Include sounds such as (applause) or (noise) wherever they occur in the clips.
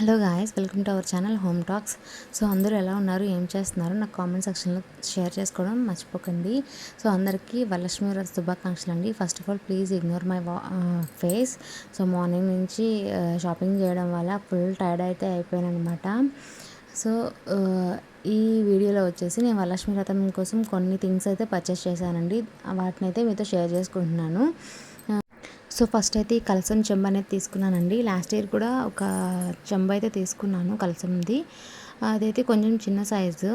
Hello guys welcome to our channel home talks. So అందరూ ఎలా ఉన్నారు ఏం చేస్తున్నారు నాకు కామెంట్ సెక్షన్లో షేర్ చేసుకోవడం మర్చిపోకండి. సో అందరికీ వరలక్ష్మి వ్రత శుభాకాంక్షలు అండి. First of all please ignore my face so morning నుంచి షాపింగ్ చేయడం వల్ల ఫుల్ టైర్డ్ అయితే అయిపోయాను అనమాట సో ఈ వీడియోలో వచ్చేసి నేను వరలక్ష్మి వ్రతం కోసం కొన్ని థింగ్స్ అయితే పర్చేస్ చేశానండి. వాటిని అయితే మీతో షేర్ చేసుకుంటున్నాను. సో ఫస్ట్ అయితే ఈ కలసం చెంబు అనేది తీసుకున్నానండి. లాస్ట్ ఇయర్ కూడా ఒక చెంబు అయితే తీసుకున్నాను కలసంది. అదైతే కొంచెం చిన్న సైజు.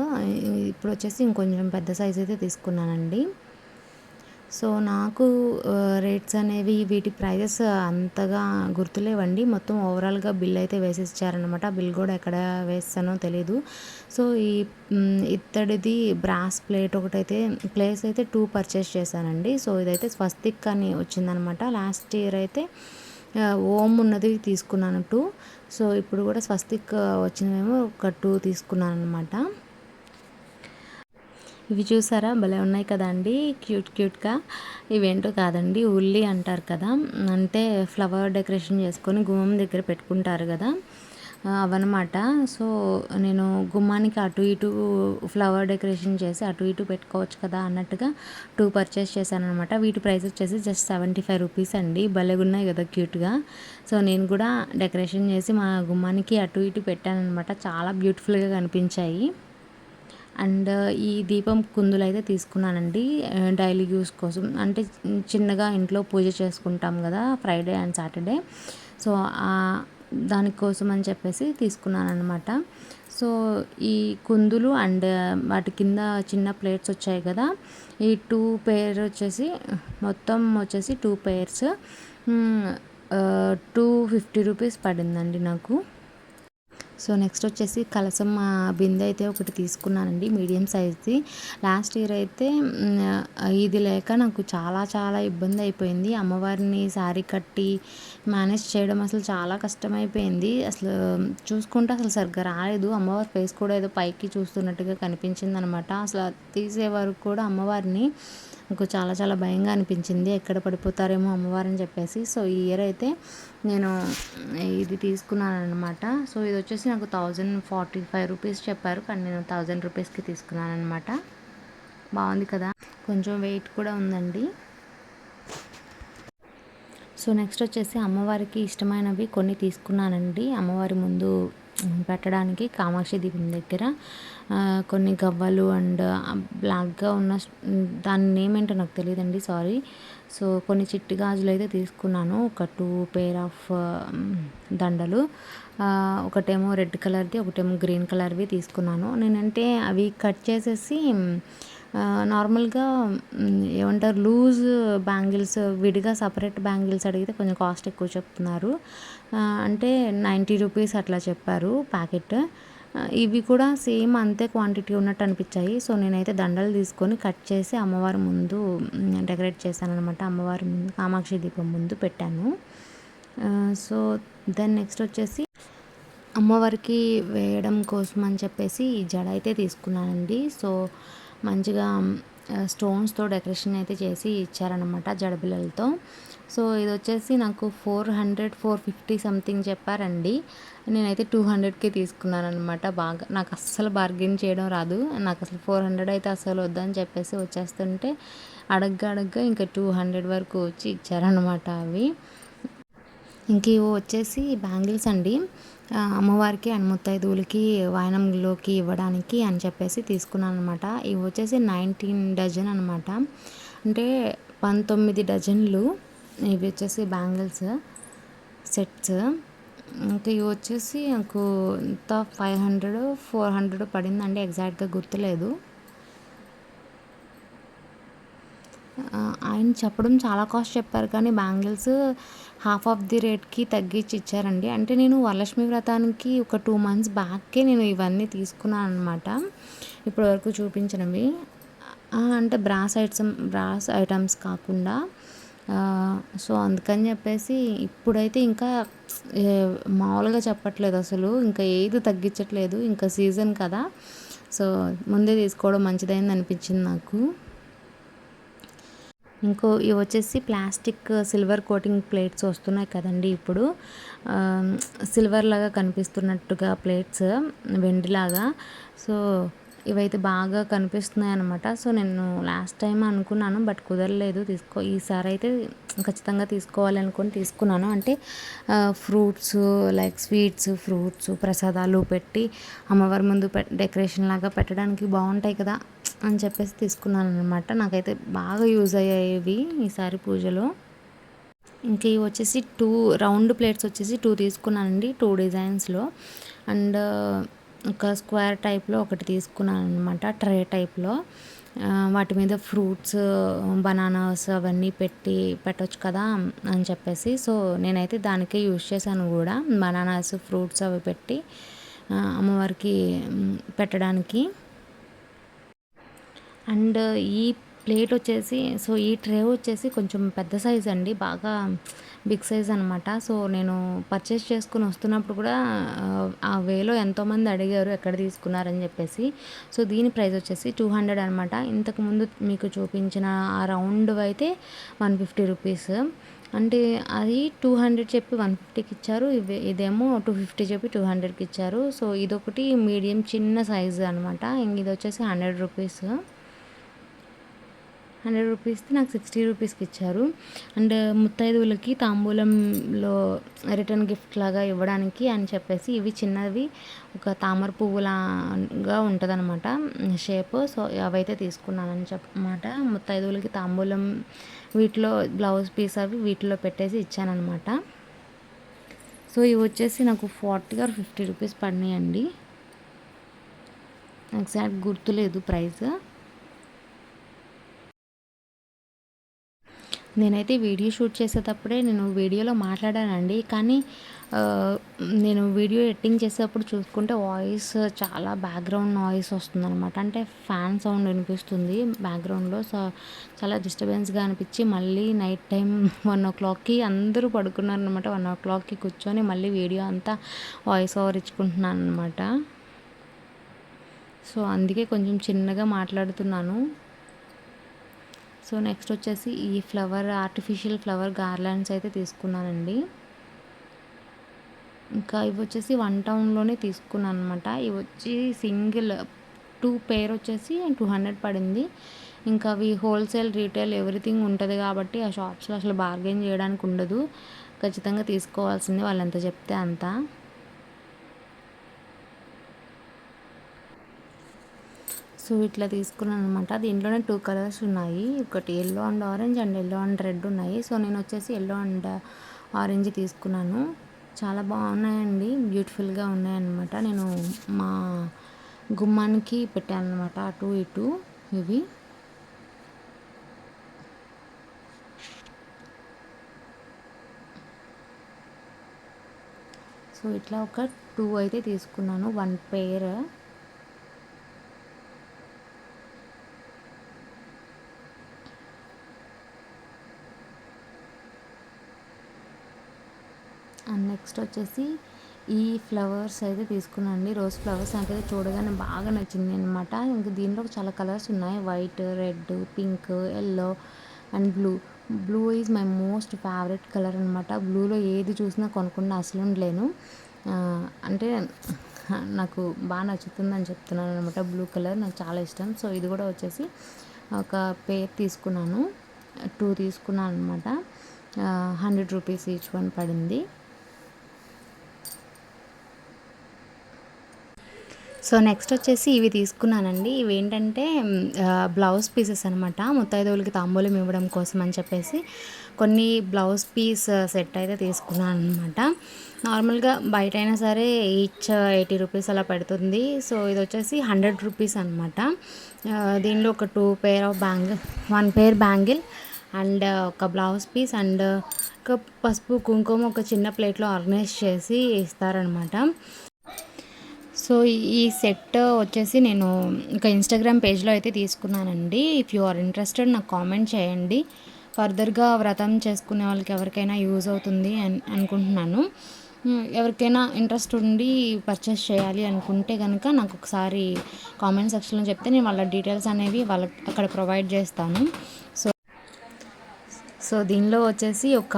ఇప్పుడు వచ్చేసి ఇంకొంచెం పెద్ద సైజు అయితే తీసుకున్నానండి. సో నాకు రేట్స్ అనేవి వీటి ప్రైజెస్ అంతగా గుర్తులేవండి. మొత్తం ఓవరాల్గా బిల్ అయితే వేసేసారనమాట బిల్ కూడా ఎక్కడ వేస్తానో తెలీదు. సో ఈ ఇత్తడిది బ్రాస్ ప్లేట్ ఒకటైతే ప్లేస్ అయితే టూ పర్చేస్ చేశానండి. సో ఇదైతే స్వస్తిక్ అని వచ్చిందనమాట లాస్ట్ ఇయర్ అయితే ఓం ఉన్నది తీసుకున్నాను టూ సో ఇప్పుడు కూడా స్వస్తిక్ వచ్చినవేమో ఒక టూ తీసుకున్నాను అనమాట ఇవి చూసారా? భలే ఉన్నాయి కదండి క్యూట్ క్యూట్గా. ఇవేంటో కాదండి. ఉల్లి అంటారు కదా. అంటే ఫ్లవర్ డెకరేషన్ చేసుకొని గుమ్మం దగ్గర పెట్టుకుంటారు కదా. అవన్నమాట. సో నేను గుమ్మానికి అటు ఇటు ఫ్లవర్ డెకరేషన్ చేసి అటు ఇటు పెట్టుకోవచ్చు కదా అన్నట్టుగా టూ పర్చేస్ చేశాను అనమాట వీటి ప్రైస్ వచ్చేసి జస్ట్ సెవెంటీ ఫైవ్ రూపీస్ అండి. భలేగున్నాయి కదా క్యూట్గా. సో నేను కూడా డెకరేషన్ చేసి మా గుమ్మానికి అటు ఇటు పెట్టాను అనమాట చాలా బ్యూటిఫుల్గా కనిపించాయి. అండ్ ఈ దీపం కుందులు అయితే తీసుకున్నానండి డైలీ యూస్ కోసం. అంటే చిన్నగా ఇంట్లో పూజ చేసుకుంటాం కదా ఫ్రైడే అండ్ సాటర్డే. సో దానికోసం అని చెప్పేసి తీసుకున్నాను అనమాట సో ఈ కుందులు అండ్ వాటి కింద చిన్న ప్లేట్స్ వచ్చాయి కదా ఈ టూ పేర్ వచ్చేసి మొత్తం వచ్చేసి two pairs. Two fifty rupees పడిందండి నాకు. సో నెక్స్ట్ వచ్చేసి కలసం బిందె అయితే ఒకటి తీసుకున్నానండి మీడియం సైజ్ది. లాస్ట్ ఇయర్ అయితే ఇది లేక నాకు చాలా చాలా ఇబ్బంది అయిపోయింది. అమ్మవారిని శారీ కట్టి మేనేజ్ చేయడం అసలు చాలా కష్టమైపోయింది. అసలు చూసుకుంటే అసలు సరిగ్గా రాలేదు. అమ్మవారి ఫేస్ కూడా ఏదో పైకి చూస్తున్నట్టుగా కనిపించింది అనమాట అసలు తీసే వరకు కూడా అమ్మవారిని నాకు చాలా చాలా భయంగా అనిపించింది. ఎక్కడ పడిపోతారేమో అమ్మవారని చెప్పేసి. సో ఈ ఇయర్ అయితే నేను ఇది తీసుకున్నాను అనమాట సో ఇది వచ్చేసి నాకు థౌజండ్ ఫార్టీ ఫైవ్ రూపీస్ చెప్పారు. కానీ నేను థౌజండ్ రూపీస్కి తీసుకున్నాను అనమాట బాగుంది కదా? కొంచెం వెయిట్ కూడా ఉందండి. సో నెక్స్ట్ వచ్చేసి అమ్మవారికి ఇష్టమైనవి కొన్ని తీసుకున్నానండి. అమ్మవారి ముందు పెట్టడానికి కామాక్షి దీపం దగ్గర. కొన్ని గవ్వలు అండ్ బ్లాక్గా ఉన్న దాని నేమ్ ఏంటో నాకు తెలియదండి సారీ సో కొన్ని చిట్టి గాజులు అయితే తీసుకున్నాను ఒక టూ పేర్ ఆఫ్ దండలు. ఒకటేమో రెడ్ కలర్ది ఒకటేమో గ్రీన్ కలర్వి తీసుకున్నాను. నేనంటే అవి కట్ చేసేసి నార్మల్గా ఏమంటారు లూజ్ బ్యాంగిల్స్ విడిగా సపరేట్ బ్యాంగిల్స్ అడిగితే కొంచెం కాస్ట్ ఎక్కువ చెప్తున్నారు. అంటే నైంటీ రూపీస్ అట్లా చెప్పారు ప్యాకెట్ ఇవి కూడా సేమ్ అంతే క్వాంటిటీ ఉన్నట్టు అనిపించాయి. సో నేనైతే దండలు తీసుకొని కట్ చేసి అమ్మవారి ముందు డెకరేట్ చేశాను అనమాట అమ్మవారి ముందు కామాక్షి దీపం ముందు పెట్టాను. సో దెన్ నెక్స్ట్ వచ్చేసి అమ్మవారికి వేయడం కోసం అని చెప్పేసి ఈ జడ అయితే తీసుకున్నానండి. సో మంచిగా స్టోన్స్తో డెకరేషన్ అయితే చేసి ఇచ్చారనమాట జడబిళ్ళలతో సో ఇది వచ్చేసి నాకు four hundred four fifty something చెప్పారండి. నేనైతే టూ హండ్రెడ్కి తీసుకున్నాను అనమాట బాగా నాకు అస్సలు బార్గెన్ చేయడం రాదు. నాకు అసలు ఫోర్ హండ్రెడ్ అయితే అసలు వద్దని చెప్పేసి వచ్చేస్తుంటే అడగ్గా అడగ్గా ఇంకా టూ హండ్రెడ్ వరకు వచ్చి ఇచ్చారనమాట అవి. ఇంక ఇవి వచ్చేసి బ్యాంగిల్స్ అండి. అమ్మవారికి ముత్తైదువులకి వాయనంలోకి ఇవ్వడానికి అని చెప్పేసి తీసుకున్నాను అనమాట ఇవి వచ్చేసి నైన్టీన్ డజన్ అనమాట అంటే పంతొమ్మిది డజన్లు ఇవి వచ్చేసి బ్యాంగిల్స్ సెట్స్. ఇంకా ఇవి వచ్చేసి నాకు ఇంత ఫైవ్ హండ్రెడ్ ఫోర్ హండ్రెడ్ పడిందండి ఎగ్జాక్ట్గా గుర్తులేదు. ఆయన చెప్పడం చాలా కాస్ట్ చెప్పారు. కానీ బ్యాంగిల్స్ హాఫ్ ఆఫ్ ది రేట్కి తగ్గించి ఇచ్చారండి. అంటే నేను వరలక్ష్మి వ్రతానికి ఒక టూ మంత్స్ బ్యాక్కే నేను ఇవన్నీ తీసుకున్నాను అనమాట ఇప్పటివరకు చూపించినవి. అంటే బ్రాస్ ఐటమ్స్ బ్రాస్ ఐటమ్స్ కాకుండా సో అందుకని చెప్పేసి ఇప్పుడైతే ఇంకా మామూలుగా చెప్పట్లేదు అసలు. ఇంకా ఏది తగ్గించట్లేదు. ఇంకా సీజన్ కదా. సో ముందే తీసుకోవడం మంచిదైంది అనిపించింది నాకు. ఇంకో ఇవి వచ్చేసి ప్లాస్టిక్ సిల్వర్ కోటింగ్ ప్లేట్స్ వస్తున్నాయి కదండి ఇప్పుడు. Um, సిల్వర్ లాగా కనిపిస్తున్నట్టుగా ప్లేట్స్ uh, వెండిలాగా. సో ఇవైతే బాగా కనిపిస్తున్నాయి అనమాట సో నేను లాస్ట్ టైం అనుకున్నాను బట్ కుదరలేదు తీసుకో ఈసారి అయితే ఖచ్చితంగా తీసుకోవాలి అనుకుని తీసుకున్నాను. అంటే ఫ్రూట్స్ లైక్ స్వీట్స్ ఫ్రూట్స్ ప్రసాదాలు పెట్టి అమ్మవారి ముందు డెకరేషన్ లాగా పెట్టడానికి బాగుంటాయి కదా అని చెప్పేసి తీసుకున్నాను అనమాట నాకైతే బాగా యూజ్ అయ్యాయి ఈసారి పూజలో. ఇంకా ఇవి వచ్చేసి టూ రౌండ్ ప్లేట్స్ వచ్చేసి టూ తీసుకున్నానండి టూ డిజైన్స్లో. అండ్ ఒక స్క్వేర్ టైప్లో ఒకటి తీసుకున్నాను అనమాట ట్రే టైప్లో. వాటి మీద ఫ్రూట్స్ బనానాస్ అవన్నీ పెట్టి పెట్టవచ్చు కదా అని చెప్పేసి. సో నేనైతే దానికే యూజ్ చేశాను కూడా బనానాస్ ఫ్రూట్స్ అవి పెట్టి అమ్మవారికి పెట్టడానికి. అండ్ ఈ ప్లేట్ వచ్చేసి సో ఈ ట్రే వచ్చేసి కొంచెం పెద్ద సైజ్ అండి బాగా బిగ్ సైజ్ అనమాట సో నేను పర్చేస్ చేసుకుని వస్తున్నప్పుడు కూడా ఆ వేలో ఎంతోమంది అడిగారు ఎక్కడ తీసుకున్నారని చెప్పేసి. సో దీని ప్రైస్ వచ్చేసి టూ హండ్రెడ్ అనమాట ఇంతకుముందు మీకు చూపించిన ఆ రౌండ్ అయితే వన్ ఫిఫ్టీ రూపీస్. అంటే అది టూ హండ్రెడ్ చెప్పి వన్ ఫిఫ్టీకి ఇచ్చారు ఇవి ఇదేమో టూ ఫిఫ్టీ చెప్పి టూ హండ్రెడ్కి ఇచ్చారు. సో ఇదొకటి మీడియం చిన్న సైజు అనమాట ఇంక ఇది వచ్చేసి హండ్రెడ్ రూపీస్. హండ్రెడ్ రూపీస్ది నాకు సిక్స్టీ రూపీస్కి ఇచ్చారు. అండ్ ముత్తైదువులకి తాంబూలంలో రిటర్న్ గిఫ్ట్ లాగా ఇవ్వడానికి అని చెప్పేసి ఇవి చిన్నవి ఒక తామర పువ్వులాగా ఉంటుందన్నమాట షేప్. సో అవైతే తీసుకున్నానని చెప్పమాట. ముత్తైదువులకి తాంబూలం వీటిలో బ్లౌజ్ పీస్ అవి వీటిలో పెట్టేసి ఇచ్చానమాట సో ఇవి వచ్చేసి నాకు ఫార్టీ ఆర్ ఫిఫ్టీ రూపీస్ పడినాయండి. ఎగ్జాక్ట్ గుర్తులేదు ప్రైస్. నేనైతే వీడియో షూట్ చేసేటప్పుడే నేను వీడియోలో మాట్లాడానండి. కానీ నేను వీడియో ఎడిటింగ్ చేసేటప్పుడు చూసుకుంటే వాయిస్ చాలా బ్యాక్గ్రౌండ్ నాయిస్ వస్తుంది అనమాట అంటే ఫ్యాన్ సౌండ్ వినిపిస్తుంది బ్యాక్గ్రౌండ్లో. సో చాలా డిస్టర్బెన్స్గా అనిపించి మళ్ళీ నైట్ టైం (laughs) వన్ ఓ క్లాక్కి అందరూ పడుకున్నారనమాట వన్ ఓ క్లాక్కి కూర్చొని మళ్ళీ వీడియో అంతా వాయిస్ ఓవర్ ఇచ్చుకుంటున్నాను అనమాట సో అందుకే కొంచెం చిన్నగా మాట్లాడుతున్నాను. సో నెక్స్ట్ వచ్చేసి ఈ ఫ్లవర్ ఆర్టిఫిషియల్ ఫ్లవర్ గార్లాండ్స్ అయితే తీసుకున్నానండి. ఇంకా ఇవి వచ్చేసి వన్ టౌన్లోనే తీసుకున్నాను అనమాట ఇవి వచ్చి సింగిల్ టూ పేర్ వచ్చేసి టూ హండ్రెడ్ పడింది. ఇంకా అవి హోల్సేల్ రీటైల్ ఎవ్రీథింగ్ ఉంటుంది కాబట్టి ఆ షాప్స్లో అసలు బార్గెన్ చేయడానికి ఉండదు. ఖచ్చితంగా తీసుకోవాల్సింది వాళ్ళు ఎంత చెప్తే అంత. సో ఇట్లా తీసుకున్నాను అనమాట దీంట్లోనే టూ కలర్స్ ఉన్నాయి. ఒకటి yellow and orange and yellow and red ఉన్నాయి. సో నేను వచ్చేసి ఎల్లో అండ్ ఆరెంజ్ తీసుకున్నాను. చాలా బాగున్నాయండి. బ్యూటిఫుల్గా ఉన్నాయన్నమాట నేను మా గుమ్మానికి పెట్టాను అనమాట అటు ఇటు ఇవి. సో ఇట్లా ఒక టూ అయితే తీసుకున్నాను. వన్ పేర్ అండ్ నెక్స్ట్ వచ్చేసి ఈ ఫ్లవర్స్ అయితే తీసుకున్నాండి రోజ్ ఫ్లవర్స్ నాకైతే చూడగానే బాగా నచ్చింది అనమాట ఇంకా దీంట్లో చాలా కలర్స్ ఉన్నాయి. White red pink yellow and blue. Blue is my most favourite colour అనమాట బ్లూలో ఏది చూసినా కొనుక్కున్నా అసలు ఉండలేను. అంటే నాకు బాగా నచ్చుతుందని చెప్తున్నాను అనమాట బ్లూ కలర్ నాకు చాలా ఇష్టం. సో ఇది కూడా వచ్చేసి ఒక పేర్ తీసుకున్నాను. టూ తీసుకున్నాను అనమాట హండ్రెడ్ రూపీస్ ఈచ్ వన్ పడింది. సో నెక్స్ట్ వచ్చేసి ఇవి తీసుకున్నానండి. ఇవి ఏంటంటే బ్లౌజ్ పీసెస్ అనమాట ముత్తైదవులకి తాంబూలం ఇవ్వడం కోసం అని చెప్పేసి కొన్ని బ్లౌజ్ పీస్ సెట్ అయితే తీసుకున్నాను అనమాట నార్మల్గా బయట అయినా సరే ఈచ్ ఎయిటీ రూపీస్ అలా పెడుతుంది. సో ఇది వచ్చేసి హండ్రెడ్ రూపీస్ అనమాట దీనిలో ఒక two pair of bangle one pair bangle and ఒక బ్లౌజ్ పీస్ అండ్ ఒక పసుపు కుంకుమ ఒక చిన్న ప్లేట్లో ఆర్గనైజ్ చేసి ఇస్తారనమాట సో ఈ సెట్ వచ్చేసి నేను ఇంకా ఇన్స్టాగ్రామ్ పేజ్లో అయితే తీసుకున్నానండి. ఇఫ్ యు ఆర్ ఇంట్రెస్టెడ్ నాకు కామెంట్ చేయండి. ఫర్దర్గా వ్రతం చేసుకునే వాళ్ళకి ఎవరికైనా యూజ్ అవుతుంది అని అనుకుంటున్నాను. ఎవరికైనా ఇంట్రెస్ట్ ఉండి పర్చేస్ చేయాలి అనుకుంటే కనుక నాకు ఒకసారి కామెంట్ సెక్షన్లో చెప్తే నేను వాళ్ళ డీటెయిల్స్ అనేవి వాళ్ళకి అక్కడ ప్రొవైడ్ చేస్తాను. సో దీనిలో వచ్చేసి ఒక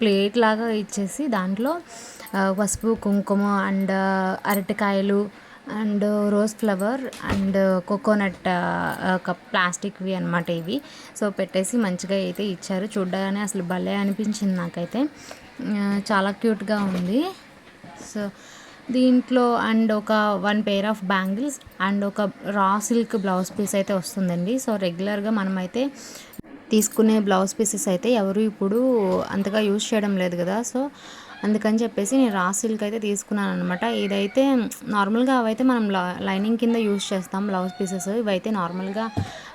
ప్లేట్ లాగా ఇచ్చేసి దాంట్లో పసుపు కుంకుమ అండ్ అరటికాయలు and rose flower and coconut ఒక ప్లాస్టిక్వి అనమాట ఇవి. సో పెట్టేసి మంచిగా అయితే ఇచ్చారు. చూడగానే అసలు భలే అనిపించింది నాకైతే. చాలా క్యూట్గా ఉంది. సో దీంట్లో అండ్ ఒక one pair of bangles and ఒక రా సిల్క్ బ్లౌజ్ పీస్ అయితే వస్తుందండి. సో రెగ్యులర్గా మనమైతే తీసుకునే బ్లౌజ్ పీసెస్ అయితే ఎవరు ఇప్పుడు అంతగా యూజ్ చేయడం లేదు కదా. సో అందుకని చెప్పేసి నేను రా సిల్క్ అయితే తీసుకున్నాను అనమాట ఇదైతే నార్మల్గా అవైతే మనం లైనింగ్ కింద యూజ్ చేస్తాం బ్లౌజ్ పీసెస్. ఇవైతే నార్మల్గా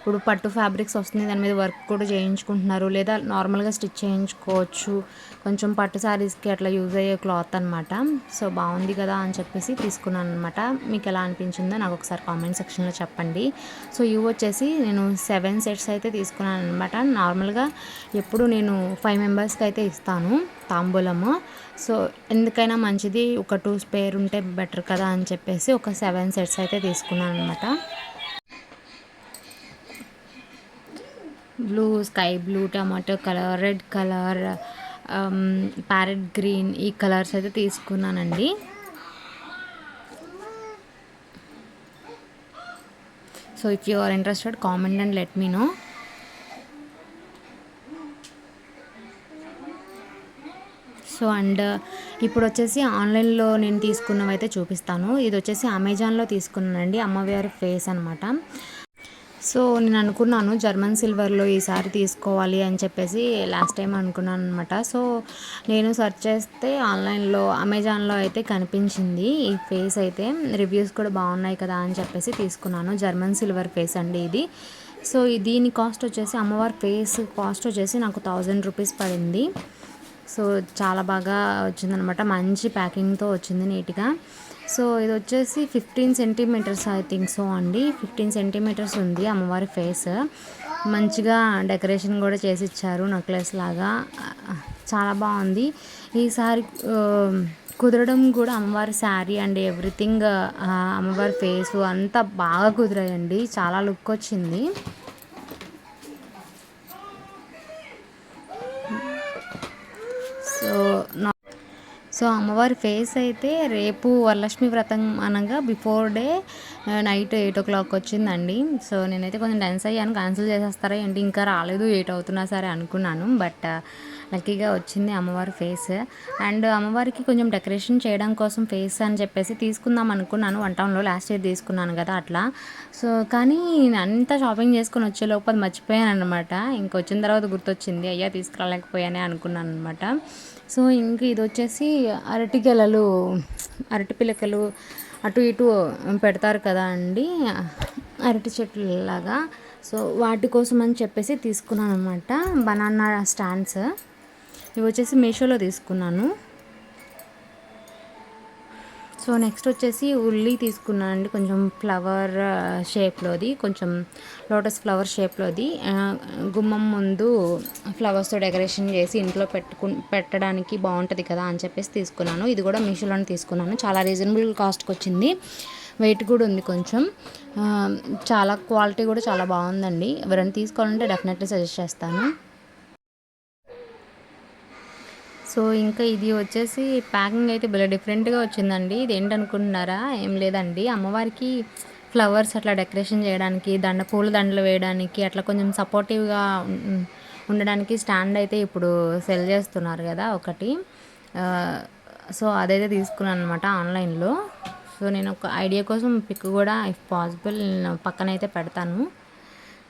ఇప్పుడు పట్టు ఫ్యాబ్రిక్స్ వస్తుంది దాని మీద వర్క్ కూడా చేయించుకుంటున్నారు. లేదా నార్మల్గా స్టిచ్ చేయించుకోవచ్చు. కొంచెం పట్టు శారీస్కి అట్లా యూజ్ అయ్యే క్లాత్ అనమాట సో బాగుంది కదా అని చెప్పేసి తీసుకున్నాను అనమాట మీకు ఎలా అనిపించిందో నాకు ఒకసారి కామెంట్ సెక్షన్లో చెప్పండి. సో ఇవి వచ్చేసి నేను సెవెన్ సెట్స్ అయితే తీసుకున్నాను అనమాట నార్మల్గా ఎప్పుడు నేను ఫైవ్ మెంబర్స్కి అయితే ఇస్తాను తాంబూలము. సో ఎందుకైనా మంచిది. ఒక టూ స్పేర్ ఉంటే బెటర్ కదా అని చెప్పేసి ఒక సెవెన్ సెట్స్ అయితే తీసుకున్నాను అనమాట blue sky blue tomato colour red colour um, parrot green ఈ కలర్స్ అయితే తీసుకున్నానండి. So if you are interested comment and let me know. So and ఇప్పుడు వచ్చేసి ఆన్లైన్లో నేను తీసుకున్నవి అయితే చూపిస్తాను. ఇది వచ్చేసి అమెజాన్లో తీసుకున్నానండి. అమ్మవారి ఫేస్ అనమాట సో నేను అనుకున్నాను జర్మన్ సిల్వర్లో ఈసారి తీసుకోవాలి అని చెప్పేసి లాస్ట్ టైం అనుకున్నాను అనమాట సో నేను సెర్చ్ చేస్తే ఆన్లైన్లో అమెజాన్లో అయితే కనిపించింది ఈ ఫేస్ అయితే. రివ్యూస్ కూడా బాగున్నాయి కదా అని చెప్పేసి తీసుకున్నాను. జర్మన్ సిల్వర్ ఫేస్ అండి ఇది. సో దీని కాస్ట్ వచ్చేసి అమ్మవారి ఫేస్ కాస్ట్ వచ్చేసి నాకు థౌజండ్ రూపీస్ పడింది. సో చాలా బాగా వచ్చిందనమాట మంచి ప్యాకింగ్తో వచ్చింది నీట్గా. సో ఇది వచ్చేసి fifteen centimetres I think so అండి. ఫిఫ్టీన్ సెంటీమీటర్స్ ఉంది అమ్మవారి ఫేస్. మంచిగా డెకరేషన్ కూడా చేసి ఇచ్చారు నెక్లెస్ లాగా. చాలా బాగుంది. ఈసారి కుదరడం కూడా అమ్మవారి శారీ అండ్ ఎవ్రీథింగ్ అమ్మవారి ఫేస్ అంతా బాగా కుదిరాయండి. చాలా లుక్ వచ్చింది. సో నా సో అమ్మవారి ఫేస్ అయితే రేపు వరలక్ష్మి వ్రతం అనగా before day night eight o'clock వచ్చిందండి. సో నేనైతే కొంచెం డెన్స్ అయ్యాను. క్యాన్సిల్ చేసేస్తారా ఏంటి? ఇంకా రాలేదు. ఎయిట్ అవుతున్నా సరే అనుకున్నాను. బట్ లక్కీగా వచ్చింది అమ్మవారి ఫేస్. అండ్ అమ్మవారికి కొంచెం డెకరేషన్ చేయడం కోసం ఫేస్ అని చెప్పేసి తీసుకుందాం అనుకున్నాను. వన్ టౌన్లో లాస్ట్ ఇయర్ తీసుకున్నాను కదా అట్లా. సో కానీ నేను అంతా షాపింగ్ చేసుకొని వచ్చే లోపల అది మర్చిపోయాను అనమాట ఇంకొచ్చిన తర్వాత గుర్తొచ్చింది. అయ్యా తీసుకురాలేకపోయానే అనుకున్నాను అనమాట సో ఇంక ఇది వచ్చేసి అరటి గెలలు అరటి పిలకలు అటు ఇటు పెడతారు కదా అండి అరటి చెట్లు లాగా సో వాటి కోసం అని చెప్పేసి తీసుకున్నాను అనమాట బనానా స్టాండ్స్. ఇవి వచ్చేసి మీషోలో తీసుకున్నాను. సో నెక్స్ట్ వచ్చేసి ఉల్లి తీసుకున్నాను అండి కొంచెం ఫ్లవర్ షేప్లోది. కొంచెం లోటస్ ఫ్లవర్ షేప్లోది. గుమ్మం ముందు ఫ్లవర్స్తో డెకరేషన్ చేసి ఇంట్లో పెట్టుకు పెట్టడానికి బాగుంటుంది కదా అని చెప్పేసి తీసుకున్నాను. ఇది కూడా మీషోలోనే తీసుకున్నాను. చాలా రీజనబుల్ కాస్ట్కి వచ్చింది వెయిట్ కూడా ఉంది కొంచెం. చాలా క్వాలిటీ కూడా చాలా బాగుందండి. ఎవరైనా తీసుకోవాలంటే డెఫినెట్లీ సజెస్ట్ చేస్తాను. సో ఇంకా ఇది వచ్చేసి ప్యాకింగ్ అయితే భలే డిఫరెంట్గా వచ్చిందండి. ఇది ఏంటనుకుంటున్నారా ఏం లేదండి. అమ్మవారికి ఫ్లవర్స్ అట్లా డెకరేషన్ చేయడానికి దండ పూల దండలు వేయడానికి అట్లా కొంచెం సపోర్టివ్గా ఉండడానికి స్టాండ్ అయితే ఇప్పుడు సెల్ చేస్తున్నారు కదా ఒకటి. సో అదైతే తీసుకున్నాను అనమాట ఆన్లైన్లో. సో నేను ఒక ఐడియా కోసం పిక్ కూడా ఇఫ్ పాసిబుల్ పక్కనైతే పెడతాను.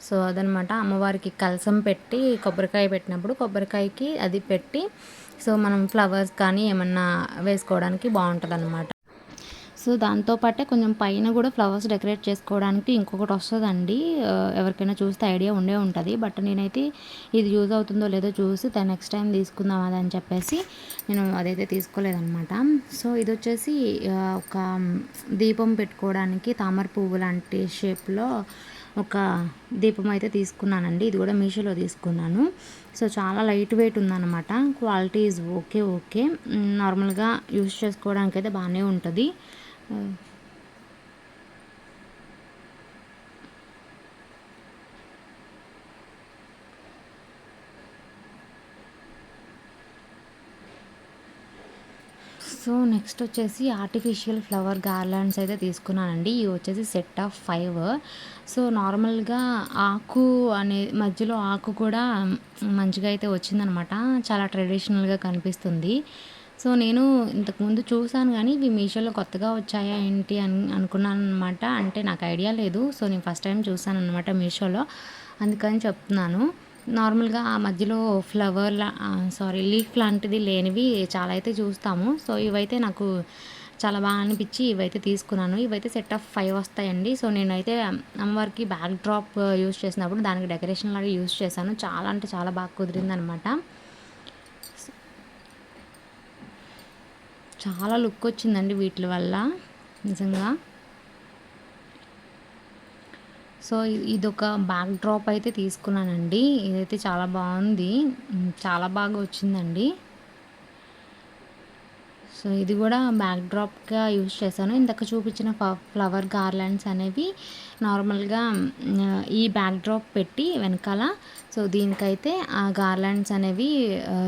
సో అదనమాట అమ్మవారికి కలసం పెట్టి కొబ్బరికాయ పెట్టినప్పుడు కొబ్బరికాయకి అది పెట్టి సో మనం ఫ్లవర్స్ కానీ ఏమన్నా వేసుకోవడానికి బాగుంటుంది అనమాట సో దాంతోపాటే కొంచెం పైన కూడా ఫ్లవర్స్ డెకరేట్ చేసుకోవడానికి ఇంకొకటి వస్తుందండి. ఎవరికైనా చూస్తే ఐడియా ఉండే ఉంటుంది. బట్ నేనైతే ఇది యూజ్ అవుతుందో లేదో చూసి దాని నెక్స్ట్ టైం తీసుకుందాం అది అని చెప్పేసి నేను అదైతే తీసుకోలేదన్నమాట. సో ఇది వచ్చేసి ఒక దీపం పెట్టుకోవడానికి తామర పువ్వు లాంటి షేప్లో ఒక దీపం అయితే తీసుకున్నానండి. ఇది కూడా మీషోలో తీసుకున్నాను. సో చాలా లైట్ వెయిట్ ఉందన్నమాట. Quality is okay okay. నార్మల్గా యూస్ చేసుకోవడానికి అయితే బాగానే ఉంటుంది. సో నెక్స్ట్ వచ్చేసి ఆర్టిఫిషియల్ ఫ్లవర్ గార్లాండ్స్ అయితే తీసుకున్నానండి. ఇవి వచ్చేసి సెట్ ఆఫ్ ఫైవ్ సో నార్మల్గా ఆకు అనే మధ్యలో ఆకు కూడా మంచిగా అయితే వచ్చిందనమాట. చాలా ట్రెడిషనల్గా కనిపిస్తుంది. సో నేను ఇంతకుముందు చూసాను కానీ ఇవి మీషోలో కొత్తగా వచ్చాయా ఏంటి అని అనుకున్నాను అనమాట అంటే నాకు ఐడియా లేదు. సో నేను ఫస్ట్ టైం చూసాను అనమాట మీషోలో. అందుకని చెప్తున్నాను. నార్మల్గా ఆ మధ్యలో ఫ్లవర్ సారీ లీఫ్ లాంటిది లేనివి చాలా అయితే చూస్తాము. సో ఇవైతే నాకు చాలా బాగా అనిపించి ఇవైతే తీసుకున్నాను. ఇవైతే సెట్ ఆఫ్ ఫైవ్ వస్తాయండి. సో నేనైతే అమ్మవారికి బ్యాక్ డ్రాప్ uh, యూస్ చేసినప్పుడు దానికి డెకరేషన్ లాగా యూస్ చేశాను. చాలా అంటే చాలా బాగా కుదిరింది అనమాట చాలా లుక్ వచ్చిందండి వీటి వల్ల నిజంగా. సో ఇదొక బ్యాక్ డ్రాప్ అయితే తీసుకున్నానండి. ఇదైతే చాలా బాగుంది. చాలా బాగా వచ్చిందండి. సో ఇది కూడా బ్యాక్ డ్రాప్గా యూజ్ చేశాను. ఇందాక చూపించిన ఫ్లవర్ గార్లాండ్స్ అనేవి నార్మల్గా ఈ బ్యాక్ డ్రాప్ పెట్టి వెనకాల. సో దీనికైతే ఆ గార్లాండ్స్ అనేవి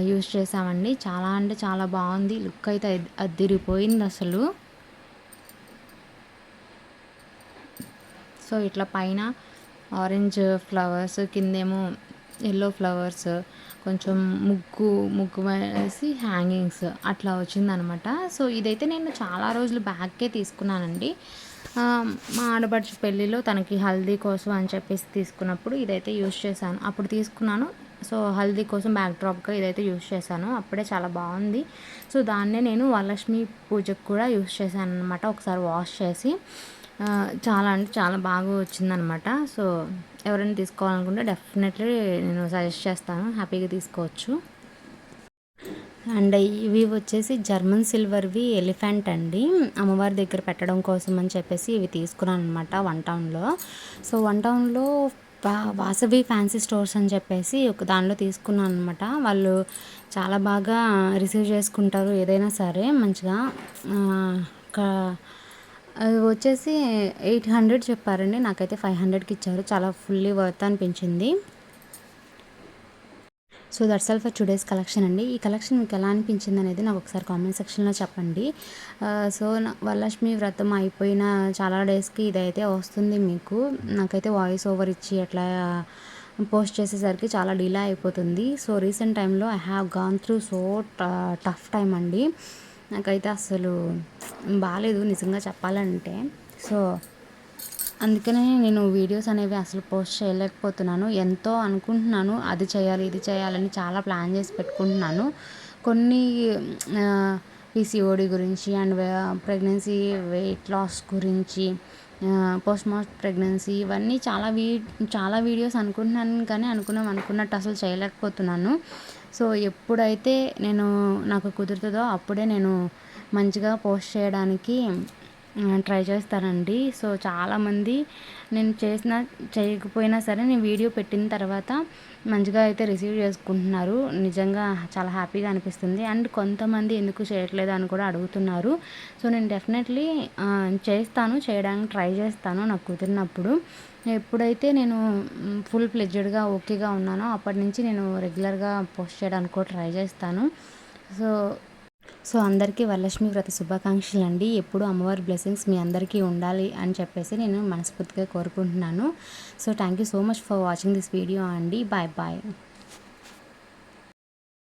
యూజ్ చేసామండి చాలా అంటే చాలా బాగుంది. లుక్ అయితే అదిరిపోయింది అసలు సో ఇట్లా పైన ఆరెంజ్ ఫ్లవర్స్ కిందేమో ఎల్లో ఫ్లవర్స్ కొంచెం ముగ్గు ముగ్గు వేసి హ్యాంగింగ్స్ అట్లా వచ్చిందనమాట. సో ఇదైతే నేను చాలా రోజులు బ్యాక్కే తీసుకున్నానండి. మా ఆడపడుచు పెళ్ళిలో తనకి హల్దీ కోసం అని చెప్పేసి తీసుకున్నప్పుడు ఇదైతే యూస్ చేశాను. అప్పుడు తీసుకున్నాను. సో హల్దీ కోసం బ్యాక్ డ్రాప్గా ఇదైతే యూస్ చేశాను. అప్పుడే చాలా బాగుంది. సో దాన్నే నేను వరలక్ష్మి పూజకు కూడా యూస్ చేశాను అనమాట ఒకసారి వాష్ చేసి. చాలా అంటే చాలా బాగా వచ్చిందనమాట సో ఎవరైనా తీసుకోవాలనుకుంటే డెఫినెట్లీ నేను సజెస్ట్ చేస్తాను. హ్యాపీగా తీసుకోవచ్చు. అండ్ ఇవి వచ్చేసి జర్మన్ సిల్వర్వి ఎలిఫెంట్ అండి. అమ్మవారి దగ్గర పెట్టడం కోసం అని చెప్పేసి ఇవి తీసుకున్నాను అనమాట వన్ టౌన్లో. సో వన్ టౌన్లో వాసవి ఫ్యాన్సీ స్టోర్స్ అని చెప్పేసి ఒక దానిలో తీసుకున్నాను అనమాట వాళ్ళు చాలా బాగా రిసీవ్ చేసుకుంటారు ఏదైనా సరే మంచిగా. అది వచ్చేసి ఎయిట్ హండ్రెడ్ చెప్పారండి. నాకైతే ఫైవ్ హండ్రెడ్కి ఇచ్చారు. చాలా ఫుల్లీ వర్త్ అనిపించింది. So that's all for today's collection అండి. ఈ కలెక్షన్ మీకు ఎలా అనిపించింది అనేది నాకు ఒకసారి కామెంట్ సెక్షన్లో చెప్పండి. సో వరలక్ష్మి వ్రతం అయిపోయిన చాలా డేస్కి ఇదైతే వస్తుంది మీకు. నాకైతే వాయిస్ ఓవర్ ఇచ్చి అట్లా పోస్ట్ చేసేసరికి చాలా డిలే అయిపోతుంది. సో రీసెంట్ టైంలో I have gone through so tough time అండి. నాకైతే అసలు బాగాలేదు నిజంగా చెప్పాలంటే. సో అందుకనే నేను వీడియోస్ అనేవి అసలు పోస్ట్ చేయలేకపోతున్నాను. ఎంతో అనుకుంటున్నాను అది చేయాలి ఇది చేయాలని చాలా ప్లాన్ చేసి పెట్టుకుంటున్నాను. కొన్ని పీసీఓడి గురించి అండ్ ప్రెగ్నెన్సీ వెయిట్ లాస్ గురించి పోస్ట్ మార్ట్ ప్రెగ్నెన్సీ ఇవన్నీ చాలా వీ చాలా వీడియోస్ అనుకుంటున్నాను కానీ అనుకున్నాం అనుకున్నట్టు అసలు చేయలేకపోతున్నాను. సో ఎప్పుడైతే నేను నాకు కుదురుతుందో అప్పుడే నేను మంచిగా పోస్ట్ చేయడానికి ట్రై చేస్తానండి. సో చాలామంది నేను చేసిన చేయకపోయినా సరే నేను వీడియో పెట్టిన తర్వాత మంచిగా అయితే రిసీవ్ చేసుకుంటున్నారు. నిజంగా చాలా హ్యాపీగా అనిపిస్తుంది. అండ్ కొంతమంది ఎందుకు చేయట్లేదు అని కూడా అడుగుతున్నారు. సో నేను డెఫినెట్లీ చేస్తాను చేయడానికి ట్రై చేస్తాను నాకు కుదిరినప్పుడు. ఎప్పుడైతే నేను ఫుల్ ప్లెడ్జెడ్గా ఓకేగా ఉన్నానో అప్పటి నుంచి నేను రెగ్యులర్గా పోస్ట్ చేయడానికి కూడా ట్రై చేస్తాను. సో సో అందరికీ వరలక్ష్మి వ్రత శుభాకాంక్షలు అండి ఎప్పుడు అమ్మవారి బ్లెస్సింగ్స్ మీ అందరికీ ఉండాలి అని చెప్పేసి నేను మనస్ఫూర్తిగా కోరుకుంటున్నాను. So thank you so much for watching this video అండి. Bye bye.